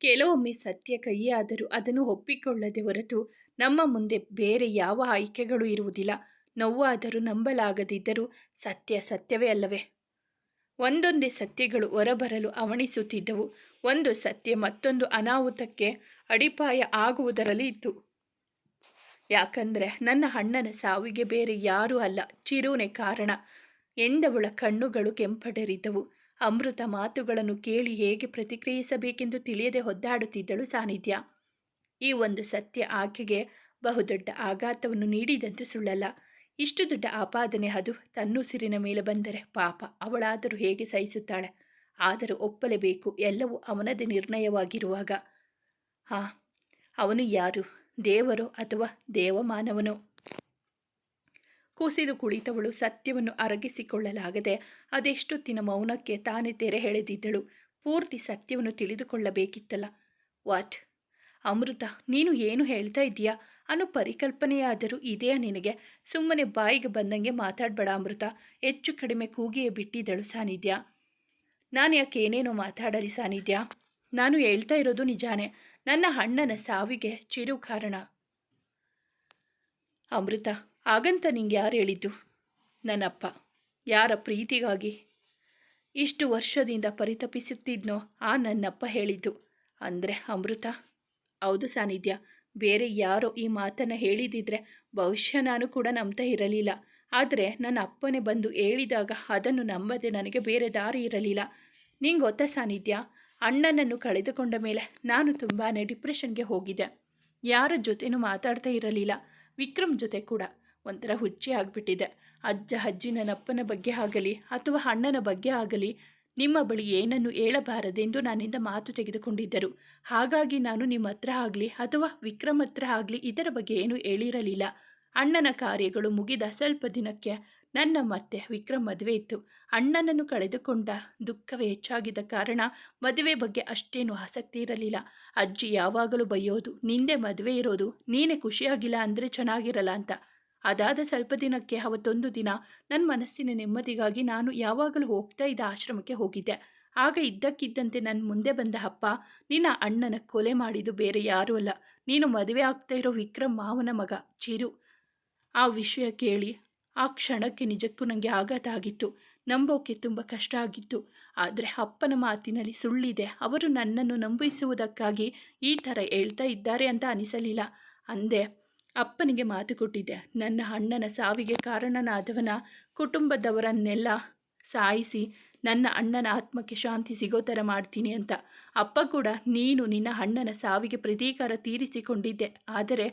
ಕೆಲವೊಮ್ಮೆ ಸತ್ಯ ಕೈಯಾದರೂ ಅದನ್ನು ಒಪ್ಪಿಕೊಳ್ಳದೆ ಹೊರತು ನಮ್ಮ ಮುಂದೆ ಬೇರೆ ಯಾವ ಆಯ್ಕೆಗಳು ಇರುವುದಿಲ್ಲ. ನೋವಾದರೂ ನಂಬಲಾಗದಿದ್ದರೂ ಸತ್ಯ ಸತ್ಯವೇ ಅಲ್ಲವೇ? ಒಂದೊಂದೇ ಸತ್ಯಗಳು ಹೊರಬರಲು ಅವಣಿಸುತ್ತಿದ್ದವು ಒಂದು ಸತ್ಯ ಮತ್ತೊಂದು ಅನಾಹುತಕ್ಕೆ ಅಡಿಪಾಯ ಆಗುವುದರಲ್ಲಿ ಇತ್ತು. ಯಾಕಂದರೆ ನನ್ನ ಅಣ್ಣನ ಸಾವಿಗೆ ಬೇರೆ ಯಾರೂ ಅಲ್ಲ. ಚಿರೂನೆ ಕಾರಣ. ಎಂದವಳ ಕಣ್ಣುಗಳು ಕೆಂಪಡರಿದ್ದವು. ಅಮೃತ ಮಾತುಗಳನ್ನು ಕೇಳಿ ಹೇಗೆ ಪ್ರತಿಕ್ರಿಯಿಸಬೇಕೆಂದು ತಿಳಿಯದೆ ಒದ್ದಾಡುತ್ತಿದ್ದಳು ಸಾನ್ನಿಧ್ಯ ಈ ಒಂದು ಸತ್ಯ ಆಕೆಗೆ ಬಹುದೊಡ್ಡ ಆಘಾತವನ್ನು ನೀಡಿದಂತೆ ಸುಳ್ಳಲ್ಲ. ಇಷ್ಟು ದೊಡ್ಡ ಆಪಾದನೆ ಅದು ತನ್ನುಸಿರಿನ ಮೇಲೆ ಬಂದರೆ ಪಾಪ, ಅವಳಾದರೂ ಹೇಗೆ ಸಹಿಸುತ್ತಾಳೆ? ಆದರೂ ಒಪ್ಪಲೇಬೇಕು, ಎಲ್ಲವೂ ಅವನದೇ ನಿರ್ಣಯವಾಗಿರುವಾಗ. ಹಾ ಅವನು ಯಾರು, ದೇವರು ಅಥವಾ ದೇವಮಾನವನು? ಕುಸಿದು ಕುಳಿತವಳು ಸತ್ಯವನ್ನು ಅರಗಿಸಿಕೊಳ್ಳಲಾಗದೆ ಅದೆಷ್ಟೊತ್ತಿನ ಮೌನಕ್ಕೆ ತಾನೇ ತೆರೆ ಎಳೆದಿದ್ದಳು. ಪೂರ್ತಿ ಸತ್ಯವನ್ನು ತಿಳಿದುಕೊಳ್ಳಬೇಕಿತ್ತಲ್ಲ. ವಾಟ್? ಅಮೃತ, ನೀನು ಏನು ಹೇಳ್ತಾ ಇದ್ದೀಯಾ? ಅನ್ನೋ ಪರಿಕಲ್ಪನೆಯಾದರೂ ಇದೆಯಾ ನಿನಗೆ? ಸುಮ್ಮನೆ ಬಾಯಿಗೆ ಬಂದಂಗೆ ಮಾತಾಡಬೇಡ ಅಮೃತ. ಹೆಚ್ಚು ಕಡಿಮೆ ಕೂಗಿಯೇ ಬಿಟ್ಟಿದ್ದಳು ಸಾನ್ನಿಧ್ಯ ನಾನು ಯಾಕೆ ಏನೇನೋ ಮಾತಾಡಲಿ ಸಾನ್ನಿಧ್ಯ ನಾನು ಹೇಳ್ತಾ ಇರೋದು ನಿಜಾನೇ. ನನ್ನ ಅಣ್ಣನ ಸಾವಿಗೆ ಚಿರು ಕಾರಣ. ಅಮೃತ ಹಾಗಂತ ನಿಂಗೆ ಯಾರು ಹೇಳಿದ್ದು? ನನ್ನಪ್ಪ, ಯಾರ ಪ್ರೀತಿಗಾಗಿ ಇಷ್ಟು ವರ್ಷದಿಂದ ಪರಿತಪಿಸುತ್ತಿದ್ನೋ ಆ ನನ್ನಪ್ಪ ಹೇಳಿದ್ದು. ಅಂದರೆ ಅಮೃತ? ಹೌದು ಸಾನ್ನಿಧ್ಯ ಬೇರೆ ಯಾರೋ ಈ ಮಾತನ್ನು ಹೇಳಿದಿದ್ರೆ ಬಹುಶಃ ನಾನು ಕೂಡ ನಂಬ್ತಾ ಇರಲಿಲ್ಲ. ಆದರೆ ನನ್ನ ಅಪ್ಪನೇ ಬಂದು ಹೇಳಿದಾಗ ಅದನ್ನು ನಂಬದೆ ನನಗೆ ಬೇರೆ ದಾರಿ ಇರಲಿಲ್ಲ. ನಿಂಗೆ ಗೊತ್ತಾ ಸಾನ್ನಿಧ್ಯ ಅಣ್ಣನನ್ನು ಕಳೆದುಕೊಂಡ ಮೇಲೆ ನಾನು ತುಂಬಾ ಡಿಪ್ರೆಷನ್ಗೆ ಹೋಗಿದ್ದೆ. ಯಾರ ಜೊತೆನೂ ಮಾತಾಡ್ತಾ ಇರಲಿಲ್ಲ. ವಿಕ್ರಮ್ ಜೊತೆ ಕೂಡ. ಒಂಥರ ಹುಚ್ಚಿ ಆಗಿಬಿಟ್ಟಿದೆ. ಅಜ್ಜ ಅಜ್ಜಿ ನನ್ನಪ್ಪನ ಬಗ್ಗೆ ಆಗಲಿ ಅಥವಾ ಅಣ್ಣನ ಬಗ್ಗೆ ಆಗಲಿ ನಿಮ್ಮ ಬಳಿ ಏನನ್ನು ಹೇಳಬಾರದೆಂದು ನನ್ನಿಂದ ಮಾತು ತೆಗೆದುಕೊಂಡಿದ್ದರು. ಹಾಗಾಗಿ ನಾನು ನಿಮ್ಮ ಹತ್ರ ಆಗಲಿ ಅಥವಾ ವಿಕ್ರಮ್ ಹತ್ರ ಆಗಲಿ ಇದರ ಬಗ್ಗೆ ಏನೂ ಹೇಳಿರಲಿಲ್ಲ. ಅಣ್ಣನ ಕಾರ್ಯಗಳು ಮುಗಿದ ಸ್ವಲ್ಪ ದಿನಕ್ಕೆ ನನ್ನ ಮತ್ತೆ ವಿಕ್ರಮ್ ಮದುವೆ ಇತ್ತು. ಅಣ್ಣನನ್ನು ಕಳೆದುಕೊಂಡ ದುಃಖವೇ ಹೆಚ್ಚಾಗಿದ್ದ ಕಾರಣ ಮದುವೆ ಬಗ್ಗೆ ಅಷ್ಟೇನು ಆಸಕ್ತಿ ಇರಲಿಲ್ಲ. ಅಜ್ಜಿ ಯಾವಾಗಲೂ ಬೈಯೋದು, ನಿಂದೆ ಮದುವೆ ಇರೋದು, ನೀನೇ ಖುಷಿಯಾಗಿಲ್ಲ ಅಂದರೆ ಚೆನ್ನಾಗಿರಲ್ಲ ಅಂತ. ಅದಾದ ಸ್ವಲ್ಪ ದಿನಕ್ಕೆ ಅವತ್ತೊಂದು ದಿನ ನನ್ನ ಮನಸ್ಸಿನ ನೆಮ್ಮದಿಗಾಗಿ ನಾನು ಯಾವಾಗಲೂ ಹೋಗ್ತಾ ಇದ್ದ ಆಶ್ರಮಕ್ಕೆ ಹೋಗಿದ್ದೆ. ಆಗ ಇದ್ದಕ್ಕಿದ್ದಂತೆ ನನ್ನ ಮುಂದೆ ಬಂದ ಅಪ್ಪ, ನಿನ್ನ ಅಣ್ಣನ ಕೊಲೆ ಮಾಡಿದ್ದು ಬೇರೆ ಯಾರೂ ಅಲ್ಲ. ನೀನು ಮದುವೆ ಆಗ್ತಾ ಇರೋ ವಿಕ್ರಮ್ ಮಾವನ ಮಗ, ಚಿರು. ಆ ವಿಷಯ ಕೇಳಿ ಆ ಕ್ಷಣಕ್ಕೆ ನಿಜಕ್ಕೂ ನನಗೆ ಆಘಾತ ಆಗಿತ್ತು. ನಂಬೋಕೆ ತುಂಬ ಕಷ್ಟ ಆಗಿತ್ತು. ಆದರೆ ಅಪ್ಪನ ಮಾತಿನಲ್ಲಿ ಸುಳ್ಳಿದೆ. ಅವರು ನನ್ನನ್ನು ನಂಬಿಸುವುದಕ್ಕಾಗಿ ಈ ಥರ ಹೇಳ್ತಾ ಇದ್ದಾರೆ ಅಂತ ಅನಿಸಲಿಲ್ಲ. ಅಂದೆ ಅಪ್ಪನಿಗೆ ಮಾತು ಕೊಟ್ಟಿದ್ದೆ. ನನ್ನ ಅಣ್ಣನ ಸಾವಿಗೆ ಕಾರಣನಾದವನ ಕುಟುಂಬದವರನ್ನೆಲ್ಲ ಸಾಯಿಸಿ ನನ್ನ ಅಣ್ಣನ ಆತ್ಮಕ್ಕೆ ಶಾಂತಿ ಸಿಗೋ ಥರ ಮಾಡ್ತೀನಿ ಅಂತ. ಅಪ್ಪ ಕೂಡ ನೀನು ನಿನ್ನ ಅಣ್ಣನ ಸಾವಿಗೆ ಪ್ರತೀಕಾರ ತೀರಿಸಿಕೊಂಡಿದ್ದೆ. ಆದರೆ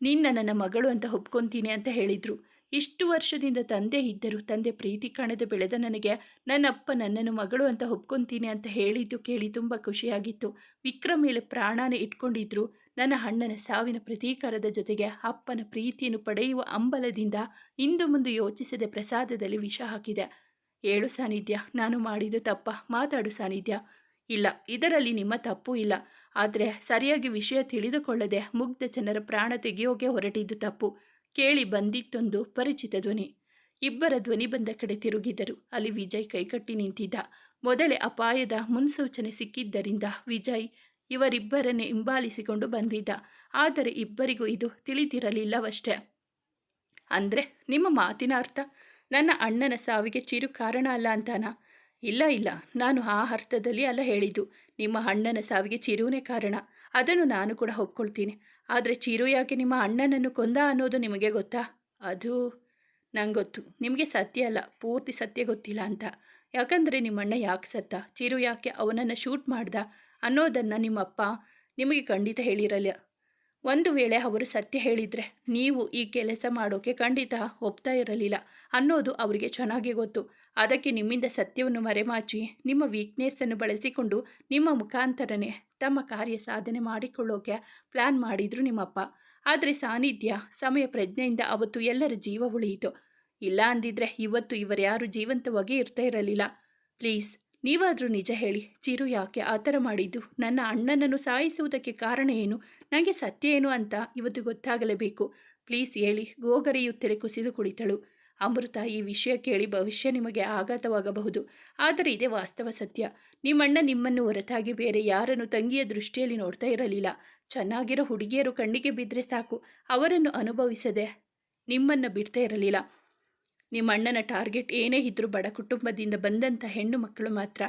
ನಿನ್ನ ನನ್ನ ಮಗಳು ಅಂತ ಒಪ್ಕೊತೀನಿ ಅಂತ ಹೇಳಿದರು. ಇಷ್ಟು ವರ್ಷದಿಂದ ತಂದೆ ಇದ್ದರು ತಂದೆ ಪ್ರೀತಿ ಕಾಣದೆ ಬೆಳೆದ ನನಗೆ ನನ್ನಪ್ಪ ನನ್ನನ್ನು ಮಗಳು ಅಂತ ಒಪ್ಕೊತೀನಿ ಅಂತ ಹೇಳಿದ್ದು ಕೇಳಿ ತುಂಬ ಖುಷಿಯಾಗಿತ್ತು. ವಿಕ್ರಮ್ ಮೇಲೆ ಪ್ರಾಣಾನೇ ಇಟ್ಕೊಂಡಿದ್ರು. ನನ್ನ ಅಣ್ಣನ ಸಾವಿನ ಪ್ರತೀಕಾರದ ಜೊತೆಗೆ ಅಪ್ಪನ ಪ್ರೀತಿಯನ್ನು ಪಡೆಯುವ ಅಂಬಲದಿಂದ ಇಂದು ಮುಂದೆ ಯೋಚಿಸದೆ ಪ್ರಸಾದದಲ್ಲಿ ವಿಷ ಹಾಕಿದೆ. ಏಳು ಸಾನ್ನಿಧ್ಯ ನಾನು ಮಾಡಿದ ತಪ್ಪ, ಮಾತಾಡು ಸಾನ್ನಿಧ್ಯ ಇಲ್ಲ, ಇದರಲ್ಲಿ ನಿಮ್ಮ ತಪ್ಪು ಇಲ್ಲ. ಆದರೆ ಸರಿಯಾಗಿ ವಿಷಯ ತಿಳಿದುಕೊಳ್ಳದೆ ಮುಗ್ಧ ಜನರ ಪ್ರಾಣ ತೆಗೆಯೋಕೆ ಹೊರಟಿದ್ದು ತಪ್ಪು. ಕೇಳಿ ಬಂದಿತ್ತೊಂದು ಪರಿಚಿತ ಧ್ವನಿ. ಇಬ್ಬರ ಧ್ವನಿ ಬಂದ ಕಡೆ ತಿರುಗಿದರು. ಅಲ್ಲಿ ವಿಜಯ್ ಕೈಕಟ್ಟಿ ನಿಂತಿದ್ದ. ಮೊದಲೇ ಅಪಾಯದ ಮುನ್ಸೂಚನೆ ಸಿಕ್ಕಿದ್ದರಿಂದ ವಿಜಯ್ ಇವರಿಬ್ಬರನ್ನೇ ಹಿಂಬಾಲಿಸಿಕೊಂಡು ಬಂದಿದ್ದ. ಆದರೆ ಇಬ್ಬರಿಗೂ ಇದು ತಿಳಿದಿರಲಿಲ್ಲವಷ್ಟೇ. ಅಂದರೆ ನಿಮ್ಮ ಮಾತಿನ ಅರ್ಥ? ನನ್ನ ಅಣ್ಣನ ಸಾವಿಗೆ ಚಿರು ಕಾರಣ ಅಲ್ಲ ಅಂತಾನ? ಇಲ್ಲ ಇಲ್ಲ. ನಾನು ಆ ಅರ್ಥದಲ್ಲಿ ಅಲ್ಲ ಹೇಳಿದ್ದು. ನಿಮ್ಮ ಅಣ್ಣನ ಸಾವಿಗೆ ಚಿರುನೇ ಕಾರಣ. ಅದನ್ನು ನಾನು ಕೂಡ ಒಪ್ಕೊಳ್ತೀನಿ. ಆದರೆ ಚಿರು ಯಾಕೆ ನಿಮ್ಮ ಅಣ್ಣನನ್ನು ಕೊಂದ ಅನ್ನೋದು ನಿಮಗೆ ಗೊತ್ತಾ? ಅದು ನಂಗೆ ಗೊತ್ತು ನಿಮಗೆ ಸತ್ಯ ಅಲ್ಲ, ಪೂರ್ತಿ ಸತ್ಯ ಗೊತ್ತಿಲ್ಲ ಅಂತ. ಯಾಕಂದರೆ ನಿಮ್ಮಣ್ಣ ಯಾಕೆ ಸತ್ತ? ಚಿರು ಯಾಕೆ ಅವನನ್ನು ಶೂಟ್ ಮಾಡ್ದ? ಅನ್ನೋದನ್ನು ನಿಮ್ಮಪ್ಪ ನಿಮಗೆ ಖಂಡಿತ ಹೇಳಿರಲ್ಲ. ಒಂದು ವೇಳೆ ಅವರು ಸತ್ಯ ಹೇಳಿದರೆ ನೀವು ಈ ಕೆಲಸ ಮಾಡೋಕ್ಕೆ ಖಂಡಿತ ಒಪ್ತಾ ಇರಲಿಲ್ಲ ಅನ್ನೋದು ಅವರಿಗೆ ಚೆನ್ನಾಗಿ ಗೊತ್ತು. ಅದಕ್ಕೆ ನಿಮ್ಮಿಂದ ಸತ್ಯವನ್ನು ಮರೆಮಾಚಿ, ನಿಮ್ಮ ವೀಕ್ನೆಸ್ಸನ್ನು ಬಳಸಿಕೊಂಡು ನಿಮ್ಮ ಮುಖಾಂತರನೇ ತಮ್ಮ ಕಾರ್ಯ ಸಾಧನೆ ಮಾಡಿಕೊಳ್ಳೋಕೆ ಪ್ಲ್ಯಾನ್ ಮಾಡಿದರು ನಿಮ್ಮಪ್ಪ. ಆದರೆ ಸಾನ್ನಿಧ್ಯ, ಸಮಯ, ಪ್ರಜ್ಞೆಯಿಂದ ಅವತ್ತು ಎಲ್ಲರ ಜೀವ ಉಳಿಯಿತು. ಇಲ್ಲ ಅಂದಿದ್ರೆ ಇವತ್ತು ಇವರ್ಯಾರು ಜೀವಂತವಾಗಿ ಇರ್ತಾ ಇರಲಿಲ್ಲ. ಪ್ಲೀಸ್ ನೀವಾದರೂ ನಿಜ ಹೇಳಿ, ಚಿರು ಯಾಕೆ ಆ ಥರ ಮಾಡಿದ್ದು? ನನ್ನ ಅಣ್ಣನನ್ನು ಸಾಯಿಸುವುದಕ್ಕೆ ಕಾರಣ ಏನು? ನನಗೆ ಸತ್ಯ ಏನು ಅಂತ ಇವತ್ತು ಗೊತ್ತಾಗಲೇಬೇಕು. ಪ್ಲೀಸ್ ಹೇಳಿ ಗೋಗರೆಯುತ್ತಲೇ ಕುಸಿದು ಕುಳಿತಳು. ಅಮೃತ, ಈ ವಿಷಯ ಕೇಳಿ ಭವಿಷ್ಯ ನಿಮಗೆ ಆಘಾತವಾಗಬಹುದು. ಆದರೆ ಇದೇ ವಾಸ್ತವ ಸತ್ಯ. ನಿಮ್ಮಣ್ಣ ನಿಮ್ಮನ್ನು ಹೊರತಾಗಿ ಬೇರೆ ಯಾರನ್ನು ತಂಗಿಯ ದೃಷ್ಟಿಯಲ್ಲಿ ನೋಡ್ತಾ ಇರಲಿಲ್ಲ. ಚೆನ್ನಾಗಿರೋ ಹುಡುಗಿಯರು ಕಣ್ಣಿಗೆ ಬಿದ್ದರೆ ಸಾಕು. ಅವರನ್ನು ಅನುಭವಿಸದೆ ನಿಮ್ಮನ್ನು ಬಿಡ್ತಾ ಇರಲಿಲ್ಲ. ನಿಮ್ಮ ಅಣ್ಣನ ಟಾರ್ಗೆಟ್ ಏನೇ ಇದ್ರೂ ಬಡ ಕುಟುಂಬದಿಂದ ಬಂದಂಥ ಹೆಣ್ಣು ಮಕ್ಕಳು ಮಾತ್ರ.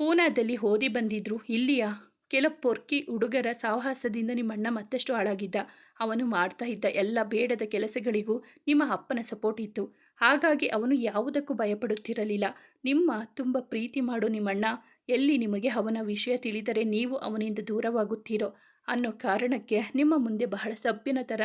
ಪೂನಾದಲ್ಲಿ ಓದಿ ಬಂದಿದ್ರು, ಇಲ್ಲಿಯ? ಕೆಲ ಪೊರ್ಕಿ ಹುಡುಗರ ಸಾಹಸದಿಂದ ನಿಮ್ಮ ಅಣ್ಣ ಮತ್ತಷ್ಟು ಹಾಳಾಗಿದ್ದ. ಅವನು ಮಾಡ್ತಾ ಇದ್ದ ಎಲ್ಲ ಬೇಡದ ಕೆಲಸಗಳಿಗೂ ನಿಮ್ಮ ಅಪ್ಪನ ಸಪೋರ್ಟ್ ಇತ್ತು. ಹಾಗಾಗಿ ಅವನು ಯಾವುದಕ್ಕೂ ಭಯಪಡುತ್ತಿರಲಿಲ್ಲ. ನಿಮ್ಮ ತುಂಬ ಪ್ರೀತಿ ಮಾಡು ನಿಮ್ಮಣ್ಣ. ಎಲ್ಲಿ ನಿಮಗೆ ಅವನ ವಿಷಯ ತಿಳಿದರೆ ನೀವು ಅವನಿಂದ ದೂರವಾಗುತ್ತೀರೋ ಅನ್ನೋ ಕಾರಣಕ್ಕೆ ನಿಮ್ಮ ಮುಂದೆ ಬಹಳ ಸಭ್ಯನ ಥರ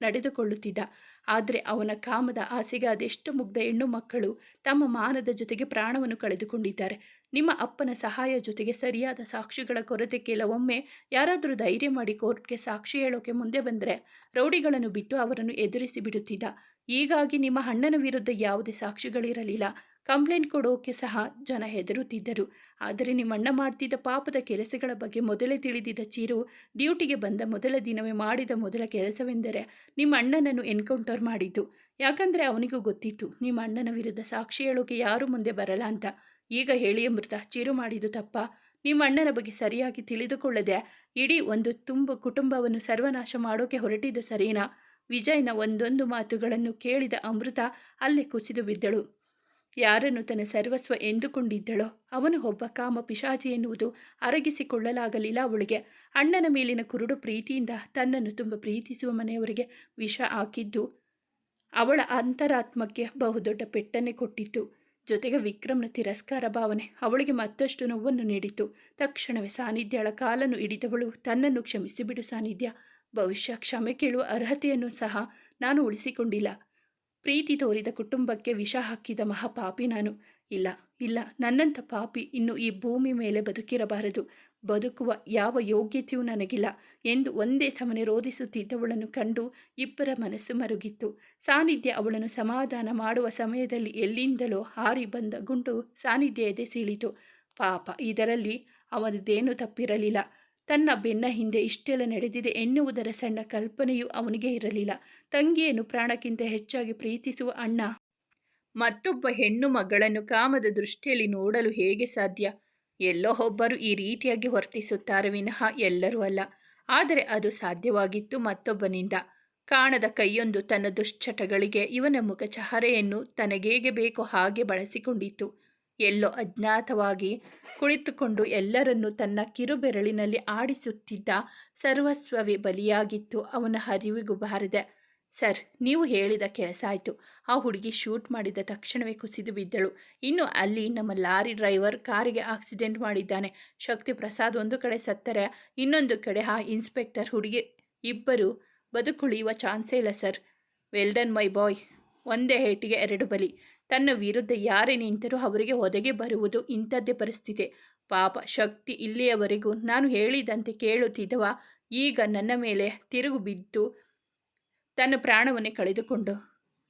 ನಡೆದುಕೊಳ್ಳುತ್ತಿದ್ದ. ಆದರೆ ಅವನ ಕಾಮದ ಆಸೆಗೆ ಮುಗ್ಧ ಹೆಣ್ಣು ಮಕ್ಕಳು ತಮ್ಮ ಮಾನದ ಜೊತೆಗೆ ಪ್ರಾಣವನ್ನು ಕಳೆದುಕೊಂಡಿದ್ದಾರೆ. ನಿಮ್ಮ ಅಪ್ಪನ ಸಹಾಯ ಜೊತೆಗೆ ಸರಿಯಾದ ಸಾಕ್ಷಿಗಳ ಕೊರತೆ ಕೆಲವೊಮ್ಮೆ ಯಾರಾದರೂ ಧೈರ್ಯ ಮಾಡಿ ಕೋರ್ಟ್ಗೆ ಸಾಕ್ಷಿ ಹೇಳೋಕೆ ಮುಂದೆ ಬಂದರೆ ರೌಡಿಗಳನ್ನು ಬಿಟ್ಟು ಅವರನ್ನು ಎದುರಿಸಿ ಬಿಡುತ್ತಿದ್ದ. ಹೀಗಾಗಿ ನಿಮ್ಮ ಅಣ್ಣನ ವಿರುದ್ಧ ಯಾವುದೇ ಸಾಕ್ಷಿಗಳಿರಲಿಲ್ಲ. ಕಂಪ್ಲೇಂಟ್ ಕೊಡೋಕೆ ಸಹ ಜನ ಹೆದರುತ್ತಿದ್ದರು. ಆದರೆ ನಿಮ್ಮಣ್ಣ ಮಾಡ್ತಿದ್ದ ಪಾಪದ ಕೆಲಸಗಳ ಬಗ್ಗೆ ಮೊದಲೇ ತಿಳಿದಿದ್ದ ಚೀರು ಡ್ಯೂಟಿಗೆ ಬಂದ ಮೊದಲ ದಿನವೇ ಮಾಡಿದ ಮೊದಲ ಕೆಲಸವೆಂದರೆ ನಿಮ್ಮ ಅಣ್ಣನನ್ನು ಎನ್ಕೌಂಟರ್ ಮಾಡಿದ್ದು. ಯಾಕಂದರೆ ಅವನಿಗೂ ಗೊತ್ತಿತ್ತು, ನಿಮ್ಮ ಅಣ್ಣನ ವಿರುದ್ಧ ಸಾಕ್ಷಿ ಹೇಳೋಕೆ ಯಾರೂ ಮುಂದೆ ಬರಲ್ಲ ಅಂತ. ಈಗ ಹೇಳಿ ಅಮೃತ ಚೀರು ಮಾಡಿದ್ದು ತಪ್ಪ. ನಿಮ್ಮ ಅಣ್ಣನ ಬಗ್ಗೆ ಸರಿಯಾಗಿ ತಿಳಿದುಕೊಳ್ಳದೆ ಇಡೀ ಒಂದು ತುಂಬ ಕುಟುಂಬವನ್ನು ಸರ್ವನಾಶ ಮಾಡೋಕೆ ಹೊರಟಿದ್ದ ಸರಿನಾ, ವಿಜಯ್ನ ಒಂದೊಂದು ಮಾತುಗಳನ್ನು ಕೇಳಿದ ಅಮೃತ ಅಲ್ಲೇ ಕುಸಿದು ಬಿದ್ದಳು. ಯಾರನ್ನು ತನ್ನ ಸರ್ವಸ್ವ ಎಂದುಕೊಂಡಿದ್ದಳೋ ಅವನು ಒಬ್ಬ ಕಾಮ ಪಿಶಾಚಿ ಎನ್ನುವುದು ಅರಗಿಸಿಕೊಳ್ಳಲಾಗಲಿಲ್ಲ ಅವಳಿಗೆ. ಅಣ್ಣನ ಮೇಲಿನ ಕುರುಡು ಪ್ರೀತಿಯಿಂದ ತನ್ನನ್ನು ತುಂಬ ಪ್ರೀತಿಸುವ ಮನೆಯವರಿಗೆ ವಿಷ ಹಾಕಿದ್ದು ಅವಳ ಅಂತರಾತ್ಮಕ್ಕೆ ಬಹುದೊಡ್ಡ ಪೆಟ್ಟನ್ನೇ ಕೊಟ್ಟಿತ್ತು. ಜೊತೆಗೆ ವಿಕ್ರಮ್ನ ತಿರಸ್ಕಾರ ಭಾವನೆ ಅವಳಿಗೆ ಮತ್ತಷ್ಟು ನೋವನ್ನು ನೀಡಿತು ತಕ್ಷಣವೇ ಸಾನ್ನಿಧ್ಯಳ ಕಾಲನ್ನು ಹಿಡಿದವಳು ತನ್ನನ್ನು ಕ್ಷಮಿಸಿಬಿಡು ಸಾನ್ನಿಧ್ಯ ಭವಿಷ್ಯ ಕ್ಷಮೆ ಕೇಳುವ ಅರ್ಹತೆಯನ್ನು ಸಹ ನಾನು ಉಳಿಸಿಕೊಂಡಿಲ್ಲ. ಪ್ರೀತಿ ತೋರಿದ ಕುಟುಂಬಕ್ಕೆ ವಿಷ ಹಾಕಿದ ಮಹಾಪಾಪಿ ನಾನು. ಇಲ್ಲ ಇಲ್ಲ, ನನ್ನಂಥ ಪಾಪಿ ಇನ್ನು ಈ ಭೂಮಿ ಮೇಲೆ ಬದುಕಿರಬಾರದು. ಬದುಕುವ ಯಾವ ಯೋಗ್ಯತೆಯೂ ನನಗಿಲ್ಲ. ಎಂದು ಒಂದೇ ಸಮನೆ ರೋಧಿಸುತ್ತಿದ್ದವಳನ್ನು ಕಂಡು ಇಬ್ಬರ ಮನಸ್ಸು ಮರುಗಿತ್ತು. ಸಾನ್ನಿಧ್ಯ ಅವಳನ್ನು ಸಮಾಧಾನ ಮಾಡುವ ಸಮಯದಲ್ಲಿ ಎಲ್ಲಿಂದಲೋ ಹಾರಿ ಬಂದ ಗುಂಡು ಸಾನಿಧ್ಯ ಎದೆ ಸೀಳಿತು. ಪಾಪ, ಇದರಲ್ಲಿ ಅವನದೇನು ತಪ್ಪಿರಲಿಲ್ಲ. ತನ್ನ ಬೆನ್ನ ಹಿಂದೆ ಇಷ್ಟೆಲ್ಲ ನಡೆದಿದೆ ಎನ್ನುವುದರ ಸಣ್ಣ ಕಲ್ಪನೆಯೂ ಅವನಿಗೆ ಇರಲಿಲ್ಲ. ತಂಗಿಯನ್ನು ಪ್ರಾಣಕ್ಕಿಂತ ಹೆಚ್ಚಾಗಿ ಪ್ರೀತಿಸುವ ಅಣ್ಣ. ಮತ್ತೊಬ್ಬ ಹೆಣ್ಣು ಮಗಳನ್ನು ಕಾಮದ ದೃಷ್ಟಿಯಲ್ಲಿ ನೋಡಲು ಹೇಗೆ ಸಾಧ್ಯ? ಎಲ್ಲೋ ಒಬ್ಬರು ಈ ರೀತಿಯಾಗಿ ವರ್ತಿಸುತ್ತಾರೆ ವಿನಃ ಎಲ್ಲರೂ ಅಲ್ಲ. ಆದರೆ ಅದು ಸಾಧ್ಯವಾಗಿತ್ತು ಮತ್ತೊಬ್ಬನಿಂದ. ಕಾಣದ ಕೈಯೊಂದು ತನ್ನ ದುಶ್ಚಟಗಳಿಗೆ ಇವನ ಮುಖ ಚಹರೆಯನ್ನು ತನಗೇಗೆ ಬೇಕೋ ಹಾಗೆ ಬಳಸಿಕೊಂಡಿತ್ತು. ಎಲ್ಲೋ ಅಜ್ಞಾತವಾಗಿ ಕುಳಿತುಕೊಂಡು ಎಲ್ಲರನ್ನು ತನ್ನ ಕಿರುಬೆರಳಿನಲ್ಲಿ ಆಡಿಸುತ್ತಿದ್ದ ಸರ್ವಸ್ವವೇ ಬಲಿಯಾಗಿತ್ತು ಅವನ ಹರಿವಿಗೂ ಬಾರಿದೆ. ಸರ್, ನೀವು ಹೇಳಿದ ಕೆಲಸ ಆಯಿತು. ಆ ಹುಡುಗಿ ಶೂಟ್ ಮಾಡಿದ ತಕ್ಷಣವೇ ಕುಸಿದು ಬಿದ್ದಳು. ಇನ್ನು ಅಲ್ಲಿ ನಮ್ಮ ಲಾರಿ ಡ್ರೈವರ್ ಕಾರಿಗೆ ಆಕ್ಸಿಡೆಂಟ್ ಮಾಡಿದ್ದಾನೆ. ಶಕ್ತಿ ಪ್ರಸಾದ್ ಒಂದು ಕಡೆ ಸತ್ತರೆ, ಇನ್ನೊಂದು ಕಡೆ ಆ ಇನ್ಸ್ಪೆಕ್ಟರ್ ಹುಡುಗಿ, ಇಬ್ಬರು ಬದುಕುಳಿಯುವ ಚಾನ್ಸೇ ಇಲ್ಲ sir. Well done my boy. ಒಂದೇ ಹೇಟಿಗೆ ಎರಡು ಬಲಿ. ತನ್ನ ವಿರುದ್ಧ ಯಾರೇ ನಿಂತರೂ ಅವರಿಗೆ ಒದಗಿ ಬರುವುದು ಇಂಥದ್ದೇ ಪರಿಸ್ಥಿತಿ. ಪಾಪ, ಶಕ್ತಿ ಇಲ್ಲಿಯವರೆಗೂ ನಾನು ಹೇಳಿದಂತೆ ಕೇಳುತ್ತಿದ್ದವ. ಈಗ ನನ್ನ ಮೇಲೆ ತಿರುಗು ಬಿದ್ದು ತನ್ನ ಪ್ರಾಣವನ್ನೇ ಕಳೆದುಕೊಂಡು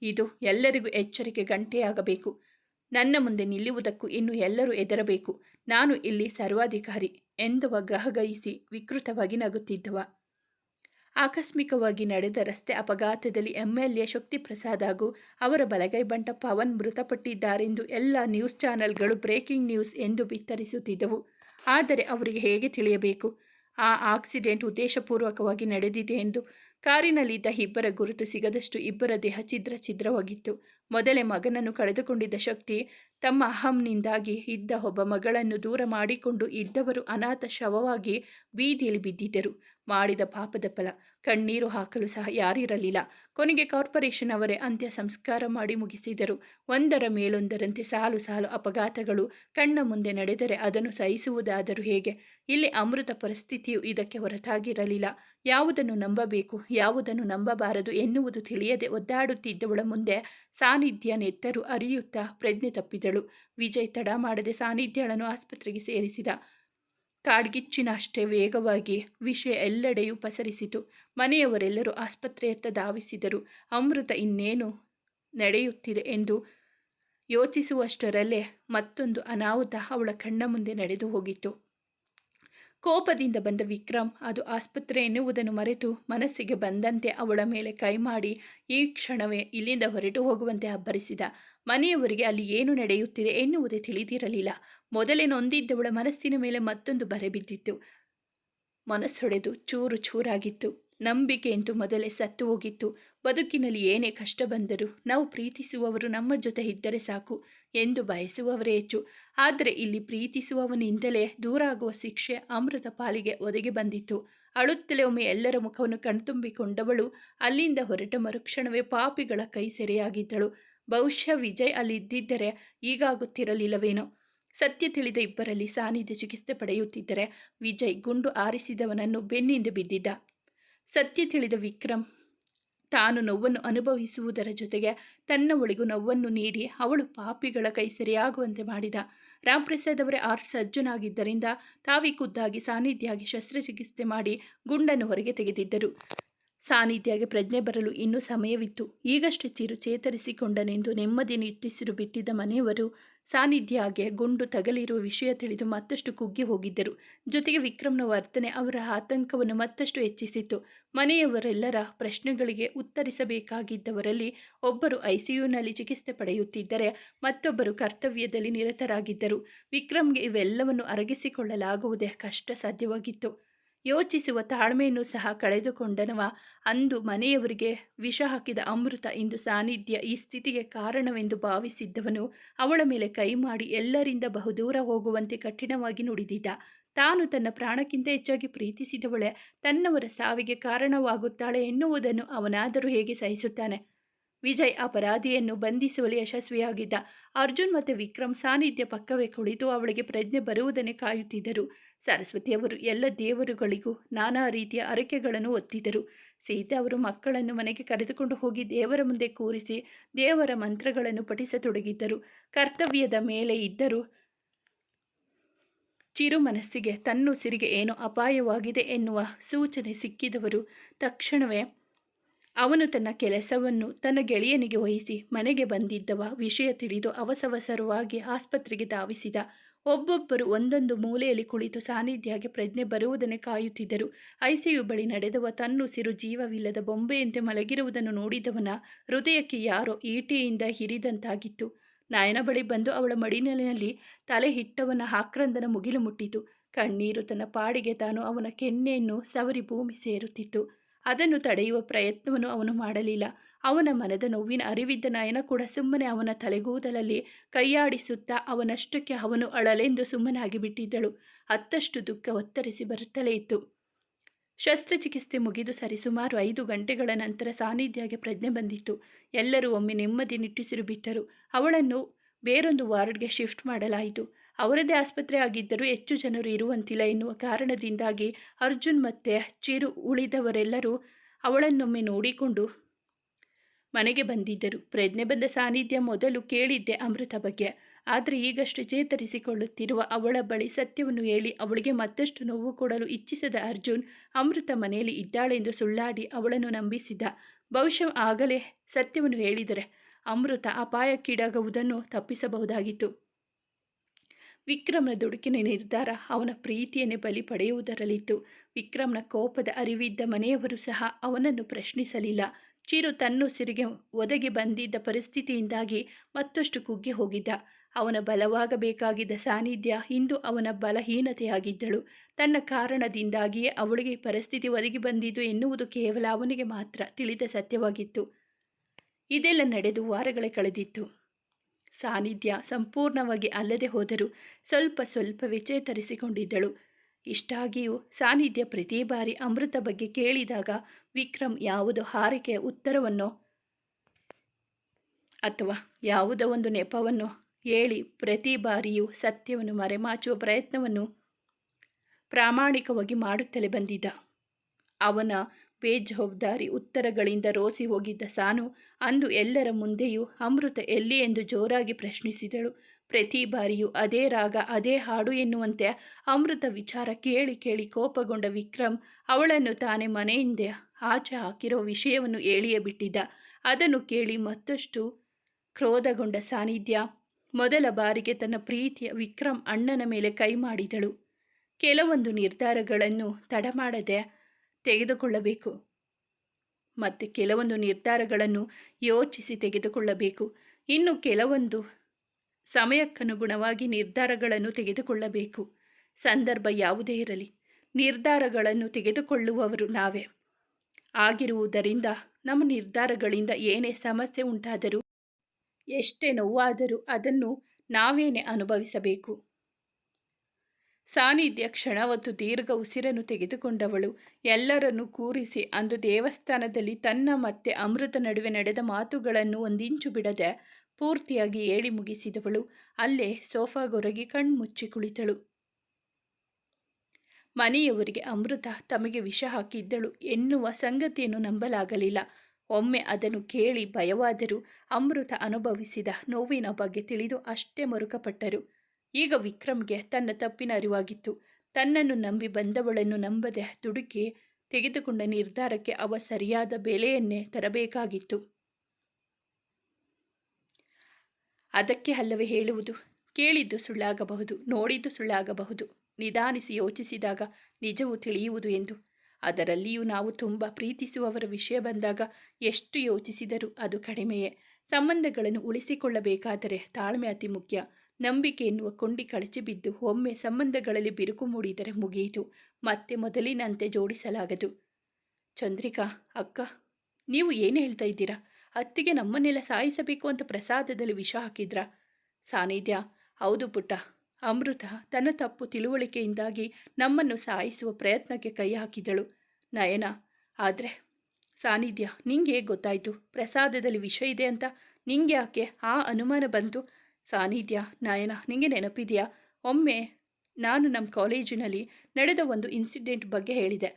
ಇದು ಎಲ್ಲರಿಗೂ ಎಚ್ಚರಿಕೆ ಗಂಟೆಯಾಗಬೇಕು. ನನ್ನ ಮುಂದೆ ನಿಲ್ಲುವುದಕ್ಕೂ ಇನ್ನು ಎಲ್ಲರೂ ಎದರಬೇಕು ನಾನು ಇಲ್ಲಿ ಸರ್ವಾಧಿಕಾರಿ ಎಂದವ ಗ್ರಹಗಯಿಸಿ ವಿಕೃತವಾಗಿ ನಗುತ್ತಿದ್ದವ. ಆಕಸ್ಮಿಕವಾಗಿ ನಡೆದ ರಸ್ತೆ ಅಪಘಾತದಲ್ಲಿ ಎಂಎಲ್ಎ ಶಕ್ತಿ ಪ್ರಸಾದ್ ಹಾಗೂ ಅವರ ಬಲಗೈ ಬಂಟ ಪವನ್ ಮೃತಪಟ್ಟಿದ್ದಾರೆಂದು ಎಲ್ಲ ನ್ಯೂಸ್ ಚಾನೆಲ್ಗಳು ಬ್ರೇಕಿಂಗ್ ನ್ಯೂಸ್ ಎಂದು ಬಿತ್ತರಿಸುತ್ತಿದ್ದವು. ಆದರೆ ಅವರಿಗೆ ಹೇಗೆ ತಿಳಿಯಬೇಕು? ಆ ಆಕ್ಸಿಡೆಂಟ್ ಉದ್ದೇಶಪೂರ್ವಕವಾಗಿ ನಡೆದಿದೆ ಎಂದು ಕಾರಿನಲ್ಲಿದ್ದ ಇಬ್ಬರ ಗುರುತು ಸಿಗದಷ್ಟು ಇಬ್ಬರ ದೇಹ ಛಿದ್ರ ಛಿದ್ರವಾಗಿತ್ತು. ಮೊದಲೇ ಮಗನನ್ನು ಕಳೆದುಕೊಂಡಿದ್ದ ಶಕ್ತಿ ತಮ್ಮ ಅಹಂನಿಂದಾಗಿ ಇದ್ದ ಒಬ್ಬ ಮಗಳನ್ನು ದೂರ ಮಾಡಿಕೊಂಡು ಇದ್ದವರು ಅನಾಥ ಶವವಾಗಿ ಬೀದಿಯಲ್ಲಿ ಬಿದ್ದಿದ್ದರು. ಮಾಡಿದ ಪಾಪದ ಫಲ. ಕಣ್ಣೀರು ಹಾಕಲು ಸಹ ಯಾರಿರಲಿಲ್ಲ. ಕೊನೆಗೆ ಕಾರ್ಪೊರೇಷನ್ ಅವರೇ ಅಂತ್ಯ ಸಂಸ್ಕಾರ ಮಾಡಿ ಮುಗಿಸಿದರು. ಒಂದರ ಮೇಲೊಂದರಂತೆ ಸಾಲು ಸಾಲು ಅಪಘಾತಗಳು ಕಣ್ಣ ಮುಂದೆ ನಡೆದರೆ ಅದನ್ನು ಸಹಿಸುವುದಾದರೂ ಹೇಗೆ? ಇಲ್ಲಿ ಅಮೃತ ಪರಿಸ್ಥಿತಿಯು ಇದಕ್ಕೆ ಹೊರತಾಗಿರಲಿಲ್ಲ. ಯಾವುದನ್ನು ನಂಬಬೇಕು, ಯಾವುದನ್ನು ನಂಬಬಾರದು ಎನ್ನುವುದು ತಿಳಿಯದೆ ಒದ್ದಾಡುತ್ತಿದ್ದವಳ ಮುಂದೆ ಸಾನ್ನಿಧ್ಯ ನೆತ್ತರು ಅರಿಯುತ್ತಾ ಪ್ರಜ್ಞೆ ತಪ್ಪಿದಳು. ವಿಜಯ್ ತಡ ಮಾಡದೆ ಸಾನಿಧ್ಯಳನ್ನು ಆಸ್ಪತ್ರೆಗೆ ಸೇರಿಸಿದ. ಕಾಡ್ಗಿಚ್ಚಿನ ಅಷ್ಟೇ ವೇಗವಾಗಿ ವಿಷಯ ಎಲ್ಲೆಡೆಯೂ ಪಸರಿಸಿತು. ಮನೆಯವರೆಲ್ಲರೂ ಆಸ್ಪತ್ರೆಯತ್ತ ಧಾವಿಸಿದರು. ಅಮೃತ ಇನ್ನೇನು ನಡೆಯುತ್ತಿದೆ ಎಂದು ಯೋಚಿಸುವಷ್ಟರಲ್ಲೇ ಮತ್ತೊಂದು ಅನಾಹುತ ಅವಳ ಕಣ್ಣ ಮುಂದೆ ನಡೆದು ಹೋಗಿತ್ತು. ಕೋಪದಿಂದ ಬಂದ ವಿಕ್ರಮ್ ಅದು ಆಸ್ಪತ್ರೆ ಎನ್ನುವುದನ್ನು ಮರೆತು ಮನಸ್ಸಿಗೆ ಬಂದಂತೆ ಅವಳ ಮೇಲೆ ಕೈ ಮಾಡಿ ಈ ಕ್ಷಣವೇ ಇಲ್ಲಿಂದ ಹೊರಟು ಹೋಗುವಂತೆ ಅಬ್ಬರಿಸಿದ. ಮನೆಯವರಿಗೆ ಅಲ್ಲಿ ಏನು ನಡೆಯುತ್ತಿದೆ ಎನ್ನುವುದೇ ತಿಳಿದಿರಲಿಲ್ಲ. ಮೊದಲೇ ನೊಂದಿದ್ದವಳ ಮನಸ್ಸಿನ ಮೇಲೆ ಮತ್ತೊಂದು ಬರೆ ಬಿದ್ದಿತ್ತು. ಮನಸ್ಸೊಡೆದು ಚೂರು ಚೂರಾಗಿತ್ತು. ನಂಬಿಕೆ ಎಂದು ಮೊದಲೇ ಸತ್ತು ಹೋಗಿತ್ತು. ಬದುಕಿನಲ್ಲಿ ಏನೇ ಕಷ್ಟ ಬಂದರೂ ನಾವು ಪ್ರೀತಿಸುವವರು ನಮ್ಮ ಜೊತೆ ಇದ್ದರೆ ಸಾಕು ಎಂದು ಬಯಸುವವರೇ ಹೆಚ್ಚು. ಆದರೆ ಇಲ್ಲಿ ಪ್ರೀತಿಸುವವನಿಂದಲೇ ದೂರ ಆಗುವ ಶಿಕ್ಷೆ ಅಮೃತ ಪಾಲಿಗೆ ಒದಗಿ ಬಂದಿತ್ತು. ಅಳುತ್ತಲೇ ಒಮ್ಮೆ ಎಲ್ಲರ ಮುಖವನ್ನು ಕಣ್ತುಂಬಿಕೊಂಡವಳು. ಅಲ್ಲಿಂದ ಹೊರಟ ಮರುಕ್ಷಣವೇ ಪಾಪಿಗಳ ಕೈ ಸೆರೆಯಾಗಿದ್ದಳು. ಬಹುಶಃ ವಿಜಯ್ ಅಲ್ಲಿದ್ದಿದ್ದರೆ ಈಗಾಗುತ್ತಿರಲಿಲ್ಲವೇನೋ ಸತ್ಯ ತಿಳಿದ ಇಬ್ಬರಲ್ಲಿ ಸಾನ್ನಿಧ್ಯ ಚಿಕಿತ್ಸೆ ಪಡೆಯುತ್ತಿದ್ದರೆ ವಿಜಯ್ ಗುಂಡು ಆರಿಸಿದವನನ್ನು ಬೆನ್ನಿಂದ ಬಿದ್ದಿದ್ದ. ಸತ್ಯ ತಿಳಿದ ವಿಕ್ರಮ್. ತಾನು ನೋವನ್ನು ಅನುಭವಿಸುವುದರ ಜೊತೆಗೆ ತನ್ನ ಒಳಗೂ ನೋವನ್ನು ನೀಡಿ ಅವಳು ಪಾಪಿಗಳ ಕೈ ಸರಿಯಾಗುವಂತೆ ಮಾಡಿದ. ರಾಮ್ಪ್ರಸಾದ್ ಅವರೇ ಆರ್ ಸಜ್ಜನಾಗಿದ್ದರಿಂದ ತಾವೇ ಖುದ್ದಾಗಿ ಸಾನ್ನಿಧ್ಯಾಗಿ ಶಸ್ತ್ರಚಿಕಿತ್ಸೆ ಮಾಡಿ ಗುಂಡನ್ನು ಹೊರಗೆ ತೆಗೆದಿದ್ದರು. ಸಾನ್ನಿಧ್ಯಾಗೆ ಪ್ರಜ್ಞೆ ಬರಲು ಇನ್ನೂ ಸಮಯವಿತ್ತು. ಈಗಷ್ಟೇ ಚಿರು ಚೇತರಿಸಿಕೊಂಡನೆಂದು ನೆಮ್ಮದಿ ನಿಟ್ಟಿಸಿರು ಬಿಟ್ಟಿದ್ದ ಮನೆಯವರು ಸಾನಿಧ್ಯಾಗೆ ಗುಂಡು ತಗಲಿರುವ ವಿಷಯ ತಿಳಿದು ಮತ್ತಷ್ಟು ಕುಗ್ಗಿ ಹೋಗಿದ್ದರು. ಜೊತೆಗೆ ವಿಕ್ರಮ್ನ ವರ್ತನೆ ಅವರ ಆತಂಕವನ್ನು ಮತ್ತಷ್ಟು ಹೆಚ್ಚಿಸಿತ್ತು ಮನೆಯವರೆಲ್ಲರ ಪ್ರಶ್ನೆಗಳಿಗೆ ಉತ್ತರಿಸಬೇಕಾಗಿದ್ದವರಲ್ಲಿ ಒಬ್ಬರು ಐಸಿಯುನಲ್ಲಿ ಚಿಕಿತ್ಸೆ ಪಡೆಯುತ್ತಿದ್ದರೆ ಮತ್ತೊಬ್ಬರು ಕರ್ತವ್ಯದಲ್ಲಿ ನಿರತರಾಗಿದ್ದರು. ವಿಕ್ರಮ್ಗೆ ಇವೆಲ್ಲವನ್ನು ಅರಗಿಸಿಕೊಳ್ಳಲಾಗುವುದೇ ಕಷ್ಟ ಸಾಧ್ಯವಾಗಿತ್ತು. ಯೋಚಿಸುವ ತಾಳ್ಮೆಯನ್ನು ಸಹ ಕಳೆದುಕೊಂಡನವ. ಅಂದು ಮನೆಯವರಿಗೆ ವಿಷ ಹಾಕಿದ ಅಮೃತ ಇಂದು ಸಾನ್ನಿಧ್ಯ ಈ ಸ್ಥಿತಿಗೆ ಕಾರಣವೆಂದು ಭಾವಿಸಿದ್ದವನು ಅವಳ ಮೇಲೆ ಕೈ ಮಾಡಿ ಎಲ್ಲರಿಂದ ಬಹುದೂರ ಹೋಗುವಂತೆ ಕಠಿಣವಾಗಿ ನುಡಿದಿದ್ದ. ತಾನು ತನ್ನ ಪ್ರಾಣಕ್ಕಿಂತ ಹೆಚ್ಚಾಗಿ ಪ್ರೀತಿಸಿದವಳೆ ತನ್ನವರ ಸಾವಿಗೆ ಕಾರಣವಾಗುತ್ತಾಳೆ ಎನ್ನುವುದನ್ನು ಅವನಾದರೂ ಹೇಗೆ ಸಹಿಸುತ್ತಾನೆ? ವಿಜಯ್ ಅಪರಾಧಿಯನ್ನು ಬಂಧಿಸುವಲ್ಲಿ ಯಶಸ್ವಿಯಾಗಿದ್ದ. ಅರ್ಜುನ್ ಮತ್ತು ವಿಕ್ರಮ್ ಸಾನ್ನಿಧ್ಯ ಪಕ್ಕವೇ ಕುಳಿತು ಅವಳಿಗೆ ಪ್ರಜ್ಞೆ ಬರುವುದನ್ನೇ ಕಾಯುತ್ತಿದ್ದರು. ಸರಸ್ವತಿಯವರು ಎಲ್ಲ ದೇವರುಗಳಿಗೂ ನಾನಾ ರೀತಿಯ ಅರಕೆಗಳನ್ನು ಒತ್ತಿದರು. ಸೀತೆ ಅವರು ಮಕ್ಕಳನ್ನು ಮನೆಗೆ ಕರೆದುಕೊಂಡು ಹೋಗಿ ದೇವರ ಮುಂದೆ ಕೂರಿಸಿ ದೇವರ ಮಂತ್ರಗಳನ್ನು ಪಠಿಸತೊಡಗಿದ್ದರು. ಕರ್ತವ್ಯದ ಮೇಲೆ ಇದ್ದರೂ ಚಿರು ಮನಸ್ಸಿಗೆ ತನ್ನುಸಿರಿಗೆ ಏನು ಅಪಾಯವಾಗಿದೆ ಎನ್ನುವ ಸೂಚನೆ ಸಿಕ್ಕಿದವರು. ತಕ್ಷಣವೇ ಅವನು ತನ್ನ ಕೆಲಸವನ್ನು ತನ್ನ ಗೆಳೆಯನಿಗೆ ವಹಿಸಿ ಮನೆಗೆ ಬಂದಿದ್ದವ ವಿಷಯ ತಿಳಿದು ಅವಸವಸರವಾಗಿ ಆಸ್ಪತ್ರೆಗೆ ಧಾವಿಸಿದ. ಒಬ್ಬೊಬ್ಬರು ಒಂದೊಂದು ಮೂಲೆಯಲ್ಲಿ ಕುಳಿತು ಸಾನ್ನಿಧ್ಯಾಗೆ ಪ್ರಜ್ಞೆ ಬರುವುದನ್ನೇ ಕಾಯುತ್ತಿದ್ದರು. ಐಸಿಯು ಬಳಿ ನಡೆದವ ತನ್ನುಸಿರು ಜೀವವಿಲ್ಲದ ಬೊಂಬೆಯಂತೆ ಮಲಗಿರುವುದನ್ನು ನೋಡಿದವನ ಹೃದಯಕ್ಕೆ ಯಾರೋ ಈಟಿಯಿಂದ ಹಿರಿದಂತಾಗಿತ್ತು. ನಾಯನ ಬಳಿ ಬಂದು ಅವಳ ಮಡಿನಲಿನಲ್ಲಿ ತಲೆ ಹಿಟ್ಟವನ ಆಕ್ರಂದನ ಮುಗಿಲು ಮುಟ್ಟಿತು. ಕಣ್ಣೀರು ತನ್ನ ಪಾಡಿಗೆ ತಾನು ಅವನ ಕೆನ್ನೆಯನ್ನು ಸವರಿ ಭೂಮಿ ಸೇರುತ್ತಿತ್ತು. ಅದನ್ನು ತಡೆಯುವ ಪ್ರಯತ್ನವನ್ನು ಅವನು ಮಾಡಲಿಲ್ಲ. ಅವನ ಮನದ ನೋವಿನ ಅರಿವಿದ್ದ ನಯನ ಕೂಡ ಸುಮ್ಮನೆ ಅವನ ತಲೆಗೂದಲಲ್ಲಿ ಕೈಯಾಡಿಸುತ್ತಾ ಅವನಷ್ಟಕ್ಕೆ ಅವನು ಅಳಲೆಂದು ಸುಮ್ಮನಾಗಿ ಬಿಟ್ಟಿದ್ದಳು. ಅತ್ತಷ್ಟು ದುಃಖ ಒತ್ತರಿಸಿ ಬರುತ್ತಲೇ ಇತ್ತು. ಶಸ್ತ್ರಚಿಕಿತ್ಸೆ ಮುಗಿದು ಸರಿಸುಮಾರು ಐದು ಗಂಟೆಗಳ ನಂತರ ಸಾನ್ನಿಧ್ಯಾಗೆ ಪ್ರಜ್ಞೆ ಬಂದಿತ್ತು. ಎಲ್ಲರೂ ಒಮ್ಮೆ ನೆಮ್ಮದಿ ನಿಟ್ಟಿಸಿರು ಬಿಟ್ಟರು. ಅವಳನ್ನು ಬೇರೊಂದು ವಾರ್ಡ್ಗೆ ಶಿಫ್ಟ್ ಮಾಡಲಾಯಿತು. ಅವರದೇ ಆಸ್ಪತ್ರೆ ಆಗಿದ್ದರೂ ಹೆಚ್ಚು ಜನರು ಇರುವಂತಿಲ್ಲ ಎನ್ನುವ ಕಾರಣದಿಂದಾಗಿ ಅರ್ಜುನ್ ಮತ್ತು ಚಿರು ಉಳಿದವರೆಲ್ಲರೂ ಅವಳನ್ನೊಮ್ಮೆ ನೋಡಿಕೊಂಡು ಮನೆಗೆ ಬಂದಿದ್ದರು. ಪ್ರಜ್ಞೆ ಬಂದ ಸಾನ್ನಿಧ್ಯ ಮೊದಲು ಕೇಳಿದ್ದೆ ಅಮೃತ ಬಗ್ಗೆ. ಆದರೆ ಈಗಷ್ಟು ಚೇತರಿಸಿಕೊಳ್ಳುತ್ತಿರುವ ಅವಳ ಬಳಿ ಸತ್ಯವನ್ನು ಹೇಳಿ ಅವಳಿಗೆ ಮತ್ತಷ್ಟು ನೋವು ಕೊಡಲು ಇಚ್ಛಿಸದ ಅರ್ಜುನ್ ಅಮೃತ ಮನೆಯಲ್ಲಿ ಇದ್ದಾಳೆಂದು ಸುಳ್ಳಾಡಿ ಅವಳನ್ನು ನಂಬಿಸಿದ್ದ ಬಹುಶಃ ಆಗಲೇ ಸತ್ಯವನ್ನು ಹೇಳಿದರೆ ಅಮೃತ ಅಪಾಯಕ್ಕೀಡಾಗುವುದನ್ನು ತಪ್ಪಿಸಬಹುದಾಗಿತ್ತು. ವಿಕ್ರಮ್ನ ದುಡುಕಿನ ನಿರ್ಧಾರ ಅವನ ಪ್ರೀತಿಯನ್ನೇ ಬಲಿ ಪಡೆಯುವುದರಲ್ಲಿತ್ತು. ವಿಕ್ರಮ್ನ ಕೋಪದ ಅರಿವಿದ್ದ ಮನೆಯವರು ಸಹ ಅವನನ್ನು ಪ್ರಶ್ನಿಸಲಿಲ್ಲ. ಚಿರು ತನ್ನು ಸಿರಿಗೆ ಒದಗಿ ಬಂದಿದ್ದ ಪರಿಸ್ಥಿತಿಯಿಂದಾಗಿ ಮತ್ತಷ್ಟು ಕುಗ್ಗಿ ಹೋಗಿದ್ದ. ಅವನ ಬಲವಾಗಬೇಕಾಗಿದ್ದ ಸಾನ್ನಿಧ್ಯ ಇಂದು ಅವನ ಬಲಹೀನತೆಯಾಗಿದ್ದಳು. ತನ್ನ ಕಾರಣದಿಂದಾಗಿಯೇ ಅವಳಿಗೆ ಪರಿಸ್ಥಿತಿ ಒದಗಿ ಬಂದಿದ್ದು ಎನ್ನುವುದು ಕೇವಲ ಅವನಿಗೆ ಮಾತ್ರ ತಿಳಿದ ಸತ್ಯವಾಗಿತ್ತು. ಇದೆಲ್ಲ ನಡೆದು ವಾರಗಳೇ ಕಳೆದಿತ್ತು. ಸಾನ್ನಿಧ್ಯ ಸಂಪೂರ್ಣವಾಗಿ ಅಲ್ಲದೆ ಹೋದರೂ ಸ್ವಲ್ಪ ಸ್ವಲ್ಪವೇ ಚೇತರಿಸಿಕೊಂಡಿದ್ದಳು ಇಷ್ಟಾಗಿಯೂ ಸಾನ್ನಿಧ್ಯ ಪ್ರತಿ ಬಾರಿ ಅಮೃತ ಬಗ್ಗೆ ಕೇಳಿದಾಗ ವಿಕ್ರಮ್ ಯಾವುದೋ ಹಾರಿಕೆಯ ಉತ್ತರವನ್ನು ಅಥವಾ ಯಾವುದೋ ಒಂದು ನೆಪವನ್ನು ಹೇಳಿ ಪ್ರತಿ ಬಾರಿಯೂ ಸತ್ಯವನ್ನು ಮರೆಮಾಚುವ ಪ್ರಯತ್ನವನ್ನು ಪ್ರಾಮಾಣಿಕವಾಗಿ ಮಾಡುತ್ತಲೇ ಬಂದಿದ್ದ. ಅವನ ಬೇಜವಾಬ್ದಾರಿ ಉತ್ತರಗಳಿಂದ ರೋಸಿ ಹೋಗಿದ್ದ ಸಾನು. ಅಂದು ಎಲ್ಲರ ಮುಂದೆಯೂ ಅಮೃತ ಎಲ್ಲಿ ಎಂದು ಜೋರಾಗಿ ಪ್ರಶ್ನಿಸಿದಳು. ಪ್ರತಿ ಬಾರಿಯೂ ಅದೇ ರಾಗ, ಅದೇ ಹಾಡು ಎನ್ನುವಂತೆ ಅಮೃತ ವಿಚಾರ ಕೇಳಿ ಕೇಳಿ ಕೋಪಗೊಂಡ ವಿಕ್ರಮ್ ಅವಳನ್ನು ತಾನೇ ಮನೆಯಿಂದ ಆಚೆ ಹಾಕಿರೋ ವಿಷಯವನ್ನು ಹೇಳಿಯೇ ಬಿಟ್ಟಿದ್ದ. ಅದನ್ನು ಕೇಳಿ ಮತ್ತಷ್ಟು ಕ್ರೋಧಗೊಂಡ ಸಾನ್ನಿಧ್ಯ ಮೊದಲ ಬಾರಿಗೆ ತನ್ನ ಪ್ರೀತಿಯ ವಿಕ್ರಮ್ ಅಣ್ಣನ ಮೇಲೆ ಕೈ ಮಾಡಿದಳು. ಕೆಲವೊಂದು ನಿರ್ಧಾರಗಳನ್ನು ತಡ ಮಾಡದೆ ತೆಗೆದುಕೊಳ್ಳಬೇಕು. ಮತ್ತು ಕೆಲವೊಂದು ನಿರ್ಧಾರಗಳನ್ನು ಯೋಚಿಸಿ ತೆಗೆದುಕೊಳ್ಳಬೇಕು. ಇನ್ನು ಕೆಲವೊಂದು ಸಮಯಕ್ಕನುಗುಣವಾಗಿ ನಿರ್ಧಾರಗಳನ್ನು ತೆಗೆದುಕೊಳ್ಳಬೇಕು. ಸಂದರ್ಭ ಯಾವುದೇ ಇರಲಿ, ನಿರ್ಧಾರಗಳನ್ನು ತೆಗೆದುಕೊಳ್ಳುವವರು ನಾವೇ. ಆಗಿರುವುದರಿಂದ ನಮ್ಮ ನಿರ್ಧಾರಗಳಿಂದ ಏನೇ ಸಮಸ್ಯೆ ಉಂಟಾದರೂ, ಎಷ್ಟೇ ನೋವಾದರೂ ಅದನ್ನು ನಾವೇನೇ ಅನುಭವಿಸಬೇಕು. ಸಾನ್ನಿಧ್ಯ ಕ್ಷಣವತ್ತು ದೀರ್ಘ ಉಸಿರನ್ನು ತೆಗೆದುಕೊಂಡವಳು. ಎಲ್ಲರನ್ನು ಕೂರಿಸಿ ಅಂದು ದೇವಸ್ಥಾನದಲ್ಲಿ ತನ್ನ ಮತ್ತೆ ಅಮೃತ ನಡುವೆ ನಡೆದ ಮಾತುಗಳನ್ನು ಒಂದಿಂಚು ಬಿಡದೆ ಪೂರ್ತಿಯಾಗಿ ಹೇಳಿ ಮುಗಿಸಿದವಳು. ಅಲ್ಲೇ ಸೋಫಾಗೊರಗಿ ಕಣ್ಮುಚ್ಚಿ ಕುಳಿತಳು. ಮನೆಯವರಿಗೆ ಅಮೃತ ತಮಗೆ ವಿಷ ಹಾಕಿದ್ದಳು. ಎನ್ನುವ ಸಂಗತಿಯನ್ನು ನಂಬಲಾಗಲಿಲ್ಲ. ಒಮ್ಮೆ ಅದನ್ನು ಕೇಳಿ ಭಯವಾದರೂ. ಅಮೃತ ಅನುಭವಿಸಿದ ನೋವಿನ ಬಗ್ಗೆ ತಿಳಿದು ಅಷ್ಟೇ ಮರುಕಪಟ್ಟರು. ಈಗ ವಿಕ್ರಮ್ಗೆ ತನ್ನ ತಪ್ಪಿನ ಅರಿವಾಗಿತ್ತು. ತನ್ನನ್ನು ನಂಬಿ ಬಂದವಳನ್ನು ನಂಬದೆ ದುಡುಕಿ ತೆಗೆದುಕೊಂಡ ನಿರ್ಧಾರಕ್ಕೆ ಅವ ಸರಿಯಾದ ಬೆಲೆಯನ್ನೇ ತರಬೇಕಾಗಿತ್ತು. ಅದಕ್ಕೆ ಅಲ್ಲವೇ ಹೇಳುವುದು? ಕೇಳಿದ್ದು ಸುಳ್ಳಾಗಬಹುದು, ನೋಡಿದ್ದು ಸುಳ್ಳಾಗಬಹುದು. ನಿಧಾನಿಸಿ ಯೋಚಿಸಿದಾಗ ನಿಜವು ತಿಳಿಯುವುದು ಎಂದು. ಅದರಲ್ಲಿಯೂ ನಾವು ತುಂಬ ಪ್ರೀತಿಸುವವರ ವಿಷಯ ಬಂದಾಗ ಎಷ್ಟು ಯೋಚಿಸಿದರೂ ಅದು ಕಡಿಮೆಯೇ. ಸಂಬಂಧಗಳನ್ನು ಉಳಿಸಿಕೊಳ್ಳಬೇಕಾದರೆ ತಾಳ್ಮೆ ಅತಿ ಮುಖ್ಯ. ನಂಬಿಕೆ ಎನ್ನುವ ಕೊಂಡಿ ಕಳಚಿ ಬಿದ್ದು ಒಮ್ಮೆ ಸಂಬಂಧಗಳಲ್ಲಿ ಬಿರುಕು ಮೂಡಿದರೆ ಮುಗಿಯಿತು. ಮತ್ತೆ ಮೊದಲಿನಂತೆ ಜೋಡಿಸಲಾಗದು. ಚಂದ್ರಿಕಾ, ಅಕ್ಕ, ನೀವು ಏನು ಹೇಳ್ತಾ ಇದ್ದೀರಾ? ಅತ್ತಿಗೆ ನಮ್ಮನ್ನೆಲ್ಲ ಸಾಯಿಸಬೇಕು ಅಂತ ಪ್ರಸಾದದಲ್ಲಿ ವಿಷ ಹಾಕಿದ್ರಾ? ಸಾನಿಧ್ಯ, ಹೌದು ಪುಟ್ಟ. ಅಮೃತ ತನ್ನ ತಪ್ಪು ತಿಳುವಳಿಕೆಯಿಂದಾಗಿ ನಮ್ಮನ್ನು ಸಾಯಿಸುವ ಪ್ರಯತ್ನಕ್ಕೆ ಕೈ ಹಾಕಿದಳು. ನಯನ, ಆದರೆ ಸಾನಿಧ್ಯ, ನಿಂಗೆ ಗೊತ್ತಾಯಿತು? ಪ್ರಸಾದದಲ್ಲಿ ವಿಷ ಇದೆ ಅಂತ ನಿಂಗೆ ಯಾಕೆ ಆ ಅನುಮಾನ ಬಂತು? ಸಾನ್ನಿಧ್ಯ ನಯನ ನಿಮಗೆ ನೆನಪಿದೆಯಾ? ಒಮ್ಮೆ ನಾನು ನಮ್ಮ ಕಾಲೇಜಿನಲ್ಲಿ ನಡೆದ ಒಂದು ಇನ್ಸಿಡೆಂಟ್ ಬಗ್ಗೆ ಹೇಳಿದೆ.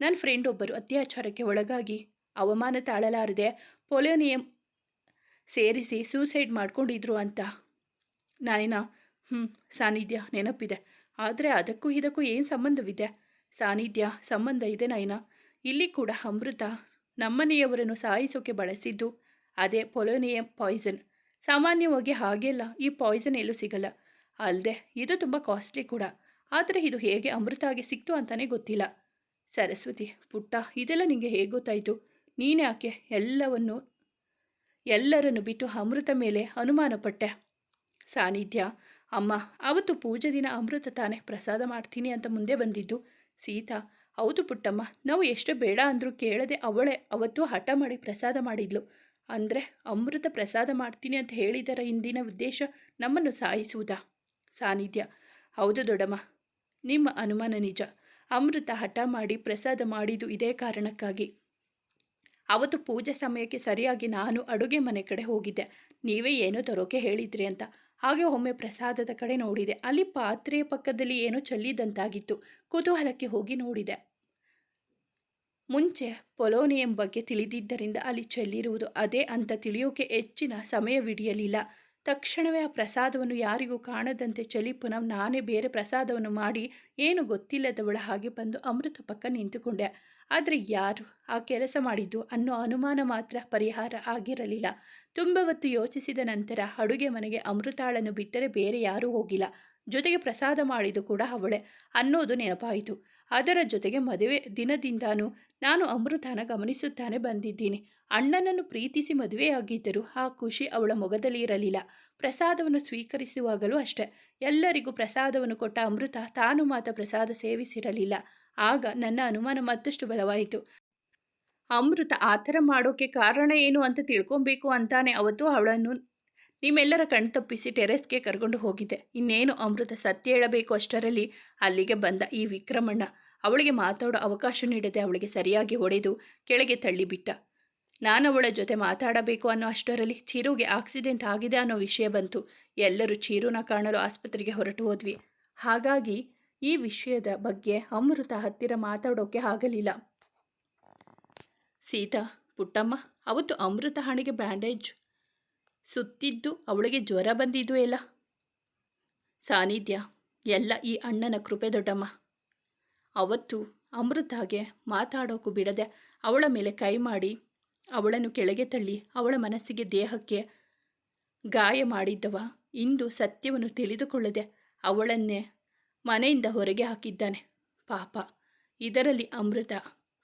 ನನ್ನ ಫ್ರೆಂಡ್ ಒಬ್ಬರು ಅತ್ಯಾಚಾರಕ್ಕೆ ಒಳಗಾಗಿ ಅವಮಾನ ತಾಳಲಾರದೆ ಪೊಲೋನಿಯಂ ಸೇರಿಸಿ ಸೂಸೈಡ್ ಮಾಡ್ಕೊಂಡಿದ್ರು ಅಂತ. ನಾಯನ ಹ್ಞೂ ಸಾನ್ನಿಧ್ಯ ನೆನಪಿದೆ. ಆದರೆ ಅದಕ್ಕೂ ಇದಕ್ಕೂ ಏನು ಸಂಬಂಧವಿದೆ? ಸಾನ್ನಿಧ್ಯ ಸಂಬಂಧ ಇದೆ ನಯನ. ಇಲ್ಲಿ ಕೂಡ ಅಮೃತ ನಮ್ಮನೆಯವರನ್ನು ಸಾಯಿಸೋಕೆ ಬಳಸಿದ್ದು ಅದೇ ಪೊಲೋನಿಯಂ ಪಾಯ್ಸನ್ ಸಾಮಾನ್ಯವಾಗಿ ಹಾಗೆಲ್ಲ ಈ ಪಾಯ್ಸನ್ ಎಲ್ಲೂ ಸಿಗಲ್ಲ. ಅಲ್ಲದೆ ಇದು ತುಂಬ ಕಾಸ್ಟ್ಲಿ ಕೂಡ. ಆದರೆ ಇದು ಹೇಗೆ ಅಮೃತ ಆಗಿ ಸಿಕ್ತು ಅಂತಲೇ ಗೊತ್ತಿಲ್ಲ. ಸರಸ್ವತಿ, ಪುಟ್ಟ, ಇದೆಲ್ಲ ನಿಮಗೆ ಹೇಗೆ ಗೊತ್ತಾಯಿತು? ನೀನ್ಯಾಕೆ ಎಲ್ಲವನ್ನು, ಎಲ್ಲರನ್ನು ಬಿಟ್ಟು ಅಮೃತ ಮೇಲೆ ಅನುಮಾನಪಟ್ಟೆ ಸಾನ್ನಿಧ್ಯ ಅಮ್ಮ, ಅವತ್ತು ಪೂಜೆ ದಿನ ಅಮೃತ ತಾನೇ ಪ್ರಸಾದ ಮಾಡ್ತೀನಿ ಅಂತ ಮುಂದೆ ಬಂದಿದ್ದು. ಸೀತಾ, ಹೌದು ಪುಟ್ಟಮ್ಮ, ನಾವು ಎಷ್ಟು ಬೇಡ ಅಂದರೂ ಕೇಳದೆ ಅವಳೇ ಅವತ್ತು ಹಠ ಮಾಡಿ ಪ್ರಸಾದ ಮಾಡಿದ್ಲು. ಅಂದರೆ ಅಮೃತ ಪ್ರಸಾದ ಮಾಡ್ತೀನಿ ಅಂತ ಹೇಳಿದರ ಇಂದಿನ ಉದ್ದೇಶ ನಮ್ಮನ್ನು ಸಾಯಿಸುವುದಾ? ಸಾನ್ನಿಧ್ಯ ಹೌದು ದೊಡಮ್ಮ ನಿಮ್ಮ ಅನುಮಾನ ನಿಜ. ಅಮೃತ ಹಠ ಮಾಡಿ ಪ್ರಸಾದ ಮಾಡಿದ್ದು ಇದೇ ಕಾರಣಕ್ಕಾಗಿ. ಅವತ್ತು ಪೂಜೆ ಸಮಯಕ್ಕೆ ಸರಿಯಾಗಿ ನಾನು ಅಡುಗೆ ಮನೆ ಕಡೆ ಹೋಗಿದ್ದೆ. ನೀವೇ ಏನೋ ತರೋಕೆ ಹೇಳಿದ್ರಿ ಅಂತ. ಹಾಗೆ ಒಮ್ಮೆ ಪ್ರಸಾದದ ಕಡೆ ನೋಡಿದೆ. ಅಲ್ಲಿ ಪಾತ್ರೆಯ ಪಕ್ಕದಲ್ಲಿ ಏನೋ ಚೆಲ್ಲಿದಂತಾಗಿತ್ತು. ಕುತೂಹಲಕ್ಕೆ ಹೋಗಿ ನೋಡಿದೆ. ಮುಂಚೆ ಪೊಲೋನಿಯಂ ಬಗ್ಗೆ ತಿಳಿದಿದ್ದರಿಂದ ಅಲ್ಲಿ ಚೆಲ್ಲಿರುವುದು ಅದೇ ಅಂತ ತಿಳಿಯೋಕೆ ಹೆಚ್ಚಿನ ಸಮಯವಿಡಿಯಲಿಲ್ಲ. ತಕ್ಷಣವೇ ಆ ಪ್ರಸಾದವನ್ನು ಯಾರಿಗೂ ಕಾಣದಂತೆ ಚಲಿ ಪುನಃ ನಾನೇ ಬೇರೆ ಪ್ರಸಾದವನ್ನು ಮಾಡಿ ಏನು ಗೊತ್ತಿಲ್ಲದವಳ ಹಾಗೆ ಬಂದು ಅಮೃತ ಪಕ್ಕ ನಿಂತುಕೊಂಡೆ. ಆದರೆ ಯಾರು ಆ ಕೆಲಸ ಮಾಡಿದ್ದು ಅನ್ನೋ ಅನುಮಾನ ಮಾತ್ರ ಪರಿಹಾರ ಆಗಿರಲಿಲ್ಲ. ತುಂಬ ಹೊತ್ತು ಯೋಚಿಸಿದ ನಂತರ ಅಡುಗೆ ಮನೆಗೆ ಅಮೃತಾಳನ್ನು ಬಿಟ್ಟರೆ ಬೇರೆ ಯಾರೂ ಹೋಗಿಲ್ಲ. ಜೊತೆಗೆ ಪ್ರಸಾದ ಮಾಡಿದ್ದು ಕೂಡ ಅವಳೆ ಅನ್ನೋದು ನೆನಪಾಯಿತು. ಅದರ ಜೊತೆಗೆ ಮದುವೆ ದಿನದಿಂದಾನು ನಾನು ಅಮೃತನ ಗಮನಿಸುತ್ತಾನೆ ಬಂದಿದ್ದೀನಿ. ಅಣ್ಣನನ್ನು ಪ್ರೀತಿಸಿ ಮದುವೆಯಾಗಿದ್ದರೂ ಆ ಖುಷಿ ಅವಳ ಮೊಗದಲ್ಲಿ ಇರಲಿಲ್ಲ. ಪ್ರಸಾದವನ್ನು ಸ್ವೀಕರಿಸುವಾಗಲೂ ಅಷ್ಟೆ. ಎಲ್ಲರಿಗೂ ಪ್ರಸಾದವನ್ನು ಕೊಟ್ಟ ಅಮೃತ ತಾನು ಮಾತ್ರ ಪ್ರಸಾದ ಸೇವಿಸಿರಲಿಲ್ಲ. ಆಗ ನನ್ನ ಅನುಮಾನ ಮತ್ತಷ್ಟು ಬಲವಾಯಿತು. ಅಮೃತ ಆ ಥರ ಮಾಡೋಕ್ಕೆ ಕಾರಣ ಏನು ಅಂತ ತಿಳ್ಕೊಬೇಕು ಅಂತಾನೆ ಅವತ್ತು ಅವಳನ್ನು ನಿಮ್ಮೆಲ್ಲರ ಕಣ್ತಪ್ಪಿಸಿ ಟೆರೆಸ್ಗೆ ಕರ್ಕೊಂಡು ಹೋಗಿದ್ದೆ ಇನ್ನೇನು ಅಮೃತ ಸತ್ಯ ಹೇಳಬೇಕು ಅಷ್ಟರಲ್ಲಿ ಅಲ್ಲಿಗೆ ಬಂದ ಈ ವಿಕ್ರಮಣ್ಣ. ಅವಳಿಗೆ ಮಾತಾಡೋ ಅವಕಾಶ ನೀಡದೆ ಅವಳಿಗೆ ಸರಿಯಾಗಿ ಹೊಡೆದು ಕೆಳಗೆ ತಳ್ಳಿಬಿಟ್ಟ. ನಾನು ಅವಳ ಜೊತೆ ಮಾತಾಡಬೇಕು ಅನ್ನೋ ಅಷ್ಟರಲ್ಲಿ ಚಿರುಗೆ ಆಕ್ಸಿಡೆಂಟ್ ಆಗಿದೆ ಅನ್ನೋ ವಿಷಯ ಬಂತು. ಎಲ್ಲರೂ ಚೀರುನ ಕಾಣಲು ಆಸ್ಪತ್ರೆಗೆ ಹೊರಟು ಹೋದ್ವಿ. ಹಾಗಾಗಿ ಈ ವಿಷಯದ ಬಗ್ಗೆ ಅಮೃತ ಹತ್ತಿರ ಮಾತಾಡೋಕೆ ಆಗಲಿಲ್ಲ. ಸೀತಾ, ಪುಟ್ಟಮ್ಮ, ಅವತ್ತು ಅಮೃತ ಹಣೆಗೆ ಬ್ಯಾಂಡೇಜ್ ಸುತ್ತಿದ್ದು ಅವಳಿಗೆ ಜ್ವರ ಬಂದಿದ್ದು ಎಲ್ಲ? ಸಾನ್ನಿಧ್ಯ ಎಲ್ಲ ಈ ಅಣ್ಣನ ಕೃಪೆ ದೊಡ್ಡಮ್ಮ. ಅವತ್ತು ಅಮೃತಾಗೆ ಮಾತಾಡೋಕು ಬಿಡದೆ ಅವಳ ಮೇಲೆ ಕೈ ಮಾಡಿ ಅವಳನ್ನು ಕೆಳಗೆ ತಳ್ಳಿ ಅವಳ ಮನಸ್ಸಿಗೆ ದೇಹಕ್ಕೆ ಗಾಯ ಮಾಡಿದ್ದವ ಇಂದು ಸತ್ಯವನ್ನು ತಿಳಿದುಕೊಳ್ಳದೆ ಅವಳನ್ನೇ ಮನೆಯಿಂದ ಹೊರಗೆ ಹಾಕಿದ್ದಾನೆ. ಪಾಪ, ಇದರಲ್ಲಿ ಅಮೃತ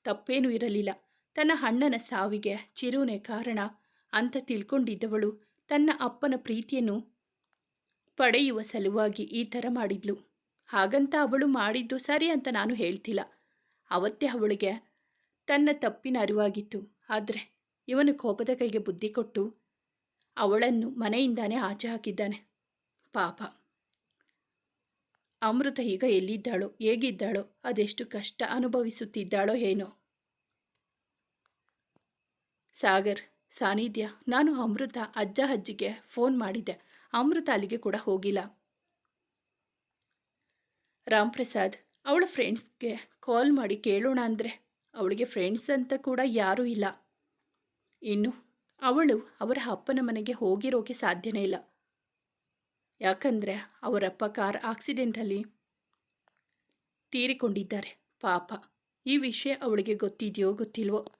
ತಪ್ಪೇನೂ ಇರಲಿಲ್ಲ. ತನ್ನ ಅಣ್ಣನ ಸಾವಿಗೆ ಚಿರುನೆ ಕಾರಣ ಅಂತ ತಿಳ್ಕೊಂಡಿದ್ದವಳು ತನ್ನ ಅಪ್ಪನ ಪ್ರೀತಿಯನ್ನು ಪಡೆಯುವ ಸಲುವಾಗಿ ಈ ಥರ ಮಾಡಿದ್ಲು. ಹಾಗಂತ ಅವಳು ಮಾಡಿದ್ದು ಸರಿ ಅಂತ ನಾನು ಹೇಳ್ತಿಲ್ಲ. ಅವತ್ತೇ ಅವಳಿಗೆ ತನ್ನ ತಪ್ಪಿನ ಅರಿವಾಗಿತ್ತು. ಆದರೆ ಇವನು ಕೋಪದ ಕೈಗೆ ಬುದ್ಧಿ ಕೊಟ್ಟು ಅವಳನ್ನು ಮನೆಯಿಂದಾನೇ ಆಚೆ ಹಾಕಿದ್ದಾನೆ. ಪಾಪ. ಅಮೃತ ಈಗ ಎಲ್ಲಿದ್ದಾಳೋ, ಹೇಗಿದ್ದಾಳೋ, ಅದೆಷ್ಟು ಕಷ್ಟ ಅನುಭವಿಸುತ್ತಿದ್ದಾಳೋ ಏನೋ. ಸಾಗರ್ ಸಾನ್ನಿಧ್ಯ ನಾನು ಅಮೃತ ಅಜ್ಜ ಅಜ್ಜಿಗೆ ಫೋನ್ ಮಾಡಿದ್ದೆ. ಅಮೃತ ಅಲ್ಲಿಗೆ ಕೂಡ ಹೋಗಿಲ್ಲ. ರಾಮ್ ಪ್ರಸಾದ್ ಅವಳ ಫ್ರೆಂಡ್ಸ್ಗೆ ಕಾಲ್ ಮಾಡಿ ಕೇಳೋಣ ಅಂದರೆ, ಅವಳಿಗೆ ಫ್ರೆಂಡ್ಸ್ ಅಂತ ಕೂಡ ಯಾರೂ ಇಲ್ಲ. ಇನ್ನು, ಅವಳು ಅವರ ಅಪ್ಪನ ಮನೆಗೆ ಹೋಗಿರೋಕೆ ಸಾಧ್ಯನೇ ಇಲ್ಲ. ಯಾಕಂದರೆ ಅವರಪ್ಪ ಕಾರ್ ಆಕ್ಸಿಡೆಂಟಲ್ಲಿ ತೀರಿಕೊಂಡಿದ್ದಾರೆ. ಪಾಪ, ಈ ವಿಷಯ ಅವಳಿಗೆ ಗೊತ್ತಿದೆಯೋ ಗೊತ್ತಿಲ್ವೋ?